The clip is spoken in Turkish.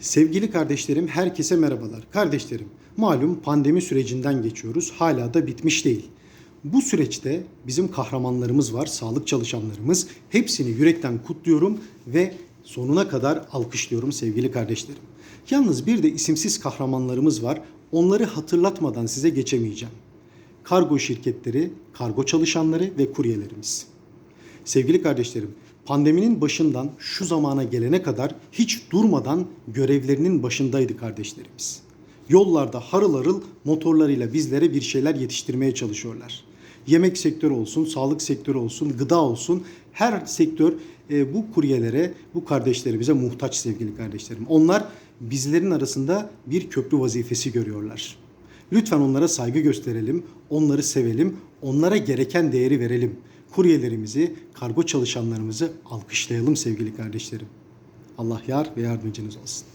Sevgili kardeşlerim, herkese merhabalar. Kardeşlerim, malum pandemi sürecinden geçiyoruz. Hala da bitmiş değil. Bu süreçte bizim kahramanlarımız var, sağlık çalışanlarımız. Hepsini yürekten kutluyorum ve sonuna kadar alkışlıyorum sevgili kardeşlerim. Yalnız bir de isimsiz kahramanlarımız var. Onları hatırlatmadan size geçemeyeceğim. Kargo şirketleri, kargo çalışanları ve kuryelerimiz. Sevgili kardeşlerim, pandeminin başından şu zamana gelene kadar hiç durmadan görevlerinin başındaydı kardeşlerimiz. Yollarda harıl harıl motorlarıyla bizlere bir şeyler yetiştirmeye çalışıyorlar. Yemek sektörü olsun, sağlık sektörü olsun, gıda olsun her sektör e, bu kuryelere, bu kardeşlerimize muhtaç sevgili kardeşlerim. Onlar bizlerin arasında bir köprü vazifesi görüyorlar. Lütfen onlara saygı gösterelim, onları sevelim, onlara gereken değeri verelim. Kuryelerimizi, kargo çalışanlarımızı alkışlayalım sevgili kardeşlerim. Allah yar ve yardımcınız olsun.